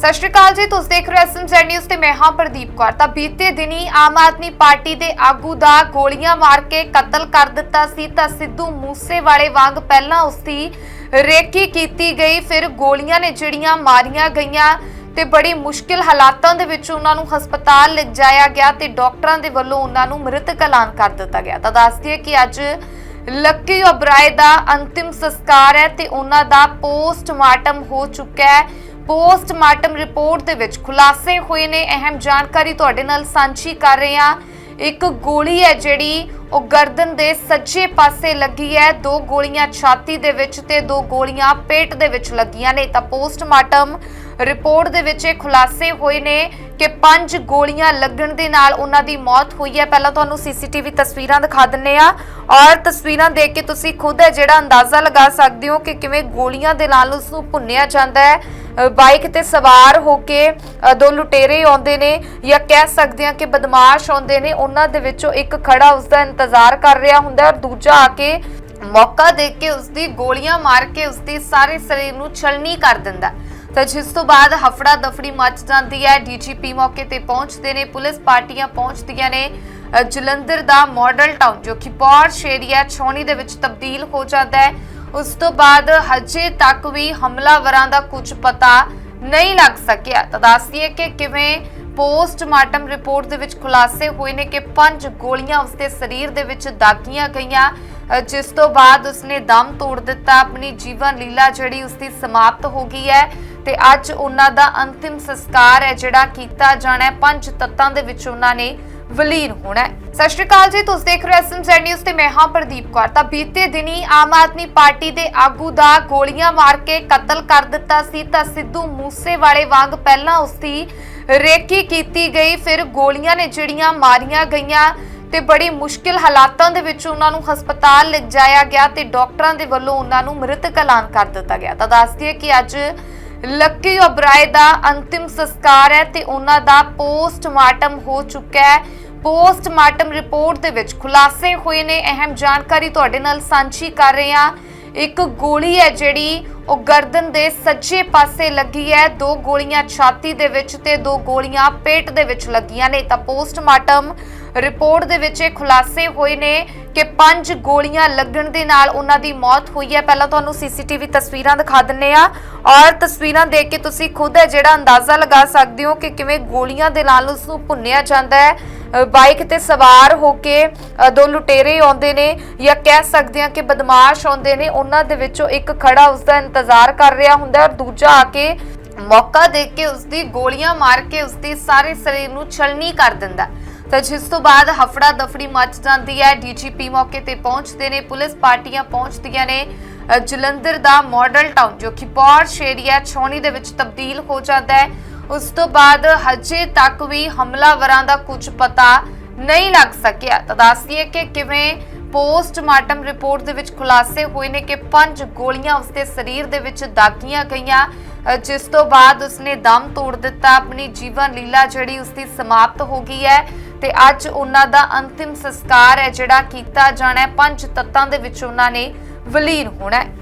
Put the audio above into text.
ਸਤਿ ਸ਼੍ਰੀ ਅਕਾਲ ਜੀ, ਤੁਸੀਂ ਦੇਖ ਰਹੇ ਹੋ ਐਸਐਮਜ਼ੈਡ ਨਿਊਜ਼ ਤੇ ਮੈਂ ਹਾਂ ਪ੍ਰਦੀਪ ਕੌਰ। ਤਾਂ ਬੀਤੇ ਦਿਨੀ ਆਮ ਆਦਮੀ ਪਾਰਟੀ ਦੇ ਆਗੂ ਦਾ ਗੋਲੀਆਂ ਮਾਰ ਕੇ ਕਤਲ ਕਰ ਦਿੱਤਾ ਸੀ, ਤਾਂ ਸਿੱਧੂ ਮੂਸੇਵਾਲੇ ਵਾਂਗ ਪਹਿਲਾਂ ਉਸਦੀ ਰੇਕੀ ਕੀਤੀ ਗਈ, ਫਿਰ ਗੋਲੀਆਂ ਨੇ ਜਿਹੜੀਆਂ ਮਾਰੀਆਂ ਗਈਆਂ ਤੇ ਬੜੀ ਮੁਸ਼ਕਿਲ ਹਾਲਾਤਾਂ ਦੇ ਵਿੱਚ ਉਹਨਾਂ ਨੂੰ ਹਸਪਤਾਲ ਲਿਜਾਇਆ ਗਿਆ ਤੇ ਡਾਕਟਰਾਂ ਦੇ ਵੱਲੋਂ ਉਹਨਾਂ ਨੂੰ ਮ੍ਰਿਤਕ ਐਲਾਨ ਕਰ ਦਿੱਤਾ ਗਿਆ। ਤਾਂ ਦੱਸ ਦਈਏ ਕਿ ਅੱਜ ਲੱਕੀ ਓਬਰਾਏ ਦਾ ਅੰਤਿਮ ਸੰਸਕਾਰ ਹੈ ਤੇ ਉਹਨਾਂ ਦਾ ਪੋਸਟਮਾਰਟਮ ਹੋ ਚੁੱਕਾ ਹੈ। ਪੋਸਟਮਾਰਟਮ ਰਿਪੋਰਟ ਦੇ ਵਿੱਚ ਖੁਲਾਸੇ ਹੋਏ ਨੇ। ਅਹਿਮ ਜਾਣਕਾਰੀ ਤੁਹਾਡੇ ਨਾਲ ਸਾਂਝੀ ਕਰ ਰਹੇ ਹਾਂ। ਇੱਕ ਗੋਲੀ ਹੈ ਜਿਹੜੀ ਉਹ ਗਰਦਨ ਦੇ ਸੱਜੇ ਪਾਸੇ ਲੱਗੀ ਹੈ। ਦੋ ਗੋਲੀਆਂ ਛਾਤੀ ਦੇ ਵਿੱਚ ਤੇ ਦੋ ਗੋਲੀਆਂ ਪੇਟ ਦੇ ਵਿੱਚ ਲੱਗੀਆਂ ਨੇ। ਤਾਂ ਪੋਸਟਮਾਰਟਮ ਰਿਪੋਰਟ ਦੇ ਵਿੱਚ ਇਹ ਖੁਲਾਸੇ ਹੋਏ ਨੇ ਕਿ ਪੰਜ ਗੋਲੀਆਂ ਲੱਗਣ ਦੇ ਨਾਲ ਉਹਨਾਂ ਦੀ ਮੌਤ ਹੋਈ ਹੈ। ਪਹਿਲਾਂ ਤੁਹਾਨੂੰ ਸੀਸੀਟੀਵੀ ਤਸਵੀਰਾਂ ਦਿਖਾ ਦਿੰਨੇ ਆ ਔਰ ਤਸਵੀਰਾਂ ਦੇਖ ਕੇ ਤੁਸੀਂ ਖੁਦ ਹੈ ਜਿਹੜਾ ਅੰਦਾਜ਼ਾ ਲਗਾ ਸਕਦੇ ਹੋ ਕਿ ਕਿਵੇਂ ਗੋਲੀਆਂ ਦੇ ਨਾਲ ਉਸ ਨੂੰ ਭੁੰਨਿਆ ਜਾਂਦਾ ਹੈ। ਬਾਈਕ ਤੇ ਸਵਾਰ ਹੋ ਕੇ ਦੋ ਲੁਟੇਰੇ ਆਉਂਦੇ ਨੇ ਜਾਂ ਕਹਿ ਸਕਦੇ ਹਾਂ ਕਿ ਬਦਮਾਸ਼ ਆਉਂਦੇ ਨੇ, ਉਹਨਾਂ ਦੇ ਵਿੱਚੋਂ ਇੱਕ ਖੜਾ ਉਸ ਦਾ ਇੰਤਜ਼ਾਰ ਕਰ ਰਿਹਾ ਹੁੰਦਾ ਔਰ ਦੂਜਾ ਆ ਕੇ ਮੌਕਾ ਦੇਖ ਕੇ ਉਸ ਦੀ ਗੋਲੀਆਂ ਮਾਰ ਕੇ ਉਸ ਦੇ ਸਾਰੇ ਸਰੀਰ ਨੂੰ ਛਲਨੀ ਕਰ ਦਿੰਦਾ ਹੈ। ਤਾਂ ਜਿਸ ਤੋਂ ਬਾਅਦ ਹਫੜਾ ਦਫੜੀ ਮਚ ਜਾਂਦੀ ਹੈ, ਡੀਜੀਪੀ ਮੌਕੇ ਤੇ ਪਹੁੰਚਦੇ ਨੇ, ਪੁਲਿਸ ਪਾਰਟੀਆਂ ਪਹੁੰਚਦੀਆਂ ਨੇ ਜਲੰਧਰ ਦਾ ਮਾਡਲ ਟਾਊਨ ਜੋ ਕਿ ਪੌਰਸ਼ ਏਰੀਆ ਛਾਉਣੀ ਦੇ ਵਿੱਚ ਤਬਦੀਲ ਹੋ ਜਾਂਦਾ ਹੈ ਉਸ ਤੋਂ ਬਾਅਦ ਹਜੇ ਤੱਕ ਵੀ ਹਮਲਾਵਰਾਂ ਦਾ ਕੁਝ ਪਤਾ ਨਹੀਂ ਲੱਗ ਸਕਿਆ। ਤਾਂ ਦੱਸਦੀਏ ਕਿ ਕਿਵੇਂ ਪੋਸਟਮਾਰਟਮ ਰਿਪੋਰਟ ਦੇ ਵਿੱਚ ਖੁਲਾਸੇ ਹੋਏ ਨੇ ਕਿ ਪੰਜ ਗੋਲੀਆਂ ਉਸਦੇ ਸਰੀਰ ਦੇ ਵਿੱਚ ਦਾਗੀਆਂ ਗਈਆਂ ਜਿਸ ਤੋਂ ਬਾਅਦ ਉਸਨੇ ਦਮ ਤੋੜ ਦਿੱਤਾ। ਆਪਣੀ ਜੀਵਨ ਲੀਲਾ ਜਿਹੜੀ ਉਸਦੀ ਸਮਾਪਤ ਹੋ ਗਈ ਹੈ ਤੇ ਅੱਜ ਉਹਨਾਂ ਦਾ ਅੰਤਿਮ ਸੰਸਕਾਰ ਹੈ, ਜਿਹੜਾ ਕੀਤਾ ਜਾਣਾ ਹੈ। ਪੰਜ ਤੱਤਾਂ ਦੇ ਵਿੱਚ ਉਹਨਾਂ ਨੇ ਵਲੀਨ ਹੋਣਾ ਹੈ। ਸਤਿ ਸ਼੍ਰੀ ਅਕਾਲ ਜੀ, ਤੁਸੀਂ ਦੇਖ ਰਹੇ ਹੋ ਐਸਐਮਜ਼ੈਡ ਨਿਊਜ਼ ਤੇ ਮੈਂ ਹਾਂ ਪ੍ਰਦੀਪ ਕੌਰ। ਤਾਂ ਬੀਤੇ ਦਿਨੀ ਆਮ ਆਦਮੀ ਪਾਰਟੀ ਦੇ ਆਗੂ ਦਾ ਗੋਲੀਆਂ ਮਾਰ ਕੇ ਕਤਲ ਕਰ ਦਿੱਤਾ ਸੀ, ਤਾਂ ਸਿੱਧੂ ਮੂਸੇਵਾਲੇ ਵਾਂਗ ਪਹਿਲਾਂ ਉਸਦੀ ਰੇਕੀ ਕੀਤੀ ਗਈ, ਫਿਰ ਗੋਲੀਆਂ ਨੇ ਜਿਹੜੀਆਂ ਮਾਰੀਆਂ ਗਈਆਂ ਤੇ ਬੜੀ ਮੁਸ਼ਕਿਲ ਹਾਲਾਤਾਂ ਦੇ ਵਿੱਚ ਉਹਨਾਂ ਨੂੰ ਹਸਪਤਾਲ ਲਿਜਾਇਆ ਗਿਆ ਤੇ ਡਾਕਟਰਾਂ ਦੇ ਵੱਲੋਂ ਉਹਨਾਂ ਨੂੰ ਮ੍ਰਿਤਕ ਐਲਾਨ ਕਰ ਦਿੱਤਾ ਗਿਆ। ਤਾਂ ਦੱਸਦੀ ਦਈਏ ਕਿ ਅੱਜ ਲੱਕੀ ਓਬਰਾਏ ਦਾ ਅੰਤਿਮ ਸੰਸਕਾਰ ਹੈ ਤੇ ਉਹਨਾਂ ਦਾ ਪੋਸਟਮਾਰਟਮ ਹੋ ਚੁੱਕਾ ਹੈ। ਪੋਸਟਮਾਰਟਮ ਰਿਪੋਰਟ ਦੇ ਵਿੱਚ ਖੁਲਾਸੇ ਹੋਏ ਨੇ। ਅਹਿਮ ਜਾਣਕਾਰੀ ਤੁਹਾਡੇ ਨਾਲ ਸਾਂਝੀ ਕਰ ਰਹੇ ਹਾਂ। ਇੱਕ ਗੋਲੀ ਹੈ ਜਿਹੜੀ ਉਹ ਗਰਦਨ ਦੇ ਸੱਜੇ ਪਾਸੇ ਲੱਗੀ ਹੈ। ਦੋ ਗੋਲੀਆਂ ਛਾਤੀ ਦੇ ਵਿੱਚ ਤੇ ਦੋ ਗੋਲੀਆਂ ਪੇਟ ਦੇ ਵਿੱਚ ਲੱਗੀਆਂ ਨੇ। ਤਾਂ ਪੋਸਟਮਾਰਟਮ ਰਿਪੋਰਟ ਦੇ ਵਿੱਚ ਇਹ ਖੁਲਾਸੇ ਹੋਏ ਨੇ ਕਿ ਪੰਜ ਗੋਲੀਆਂ ਲੱਗਣ ਦੇ ਨਾਲ ਉਹਨਾਂ ਦੀ ਮੌਤ ਹੋਈ ਹੈ। ਪਹਿਲਾਂ ਤੁਹਾਨੂੰ ਸੀਸੀਟੀਵੀ ਤਸਵੀਰਾਂ ਦਿਖਾ ਦਿੰਨੇ ਆ। ਔਰ ਤਸਵੀਰਾਂ ਦੇਖ ਕੇ ਤੁਸੀਂ ਖੁਦ ਹੈ ਜਿਹੜਾ ਅੰਦਾਜ਼ਾ ਲਗਾ ਸਕਦੇ ਹੋ ਕਿ ਕਿਵੇਂ ਗੋਲੀਆਂ ਦੇ ਨਾਲ ਉਸ ਨੂੰ ਭੁੰਨਿਆ ਜਾਂਦਾ ਹੈ। ਬਾਈਕ ਤੇ ਸਵਾਰ ਹੋ ਕੇ ਦੋ ਲੁਟੇਰੇ ਆਉਂਦੇ ਨੇ ਜਾਂ ਕਹਿ ਸਕਦੇ ਹਾਂ ਕਿ ਬਦਮਾਸ਼ ਆਉਂਦੇ ਨੇ, ਉਹਨਾਂ ਦੇ ਵਿੱਚੋਂ ਇੱਕ ਖੜਾ ਉਸ ਦਾ ਇੰਤਜ਼ਾਰ ਕਰ ਰਿਹਾ ਹੁੰਦਾ ਔਰ ਦੂਜਾ ਆ ਕੇ ਮੌਕਾ ਦੇਖ ਕੇ ਉਸ ਦੀ ਗੋਲੀਆਂ ਮਾਰ ਕੇ ਉਸ ਦੇ ਸਾਰੇ ਸਰੀਰ ਨੂੰ ਛਲਨੀ ਕਰ ਦਿੰਦਾ ਤਾਂ ਜਿਸ ਤੋਂ ਬਾਅਦ ਹਫੜਾ ਦਫੜੀ ਮਚ ਜਾਂਦੀ ਹੈ। ਡੀਜੀਪੀ ਮੌਕੇ ਤੇ ਪਹੁੰਚਦੇ ਨੇ। ਪੁਲਿਸ ਪਾਰਟੀਆਂ ਪਹੁੰਚਦੀਆਂ ਨੇ। ਜਲੰਧਰ ਦਾ ਮਾਡਲ ਟਾਊਨ, ਜੋ ਕਿ ਪੌਰਸ਼ ਏਰੀਆ ਛਾਉਣੀ ਦੇ ਵਿੱਚ ਤਬਦੀਲ ਹੋ ਜਾਂਦਾ ਹੈ। ਉਸ ਤੋਂ ਬਾਅਦ ਹਜੇ ਤੱਕ ਵੀ ਹਮਲਾਵਰਾਂ ਦਾ ਕੁਝ ਪਤਾ ਨਹੀਂ ਲੱਗ ਸਕਿਆ। ਤਾਂ ਦੱਸਦੀਏ ਕਿ ਕਿਵੇਂ ਪੋਸਟਮਾਰਟਮ ਰਿਪੋਰਟ ਦੇ ਵਿੱਚ ਖੁਲਾਸੇ ਹੋਏ ਨੇ ਕਿ ਪੰਜ ਗੋਲੀਆਂ ਉਸਦੇ ਸਰੀਰ ਦੇ ਵਿੱਚ ਦਾਗੀਆਂ ਗਈਆਂ। ਜਿਸ ਤੋਂ ਬਾਅਦ ਉਸਨੇ ਦਮ ਤੋੜ ਦਿੱਤਾ। ਆਪਣੀ ਜੀਵਨ ਲੀਲਾ ਜਿਹੜੀ ਉਸਦੀ ਸਮਾਪਤ ਹੋ ਗਈ ਹੈ। ਤੇ ਅੱਜ ਉਹਨਾਂ ਦਾ ਅੰਤਿਮ ਸੰਸਕਾਰ ਹੈ, ਜਿਹੜਾ ਕੀਤਾ ਜਾਣਾ ਹੈ। ਪੰਜ ਤੱਤਾਂ ਦੇ ਵਿੱਚ ਉਹਨਾਂ ਨੇ ਵਲੀਨ ਹੋਣਾ ਹੈ।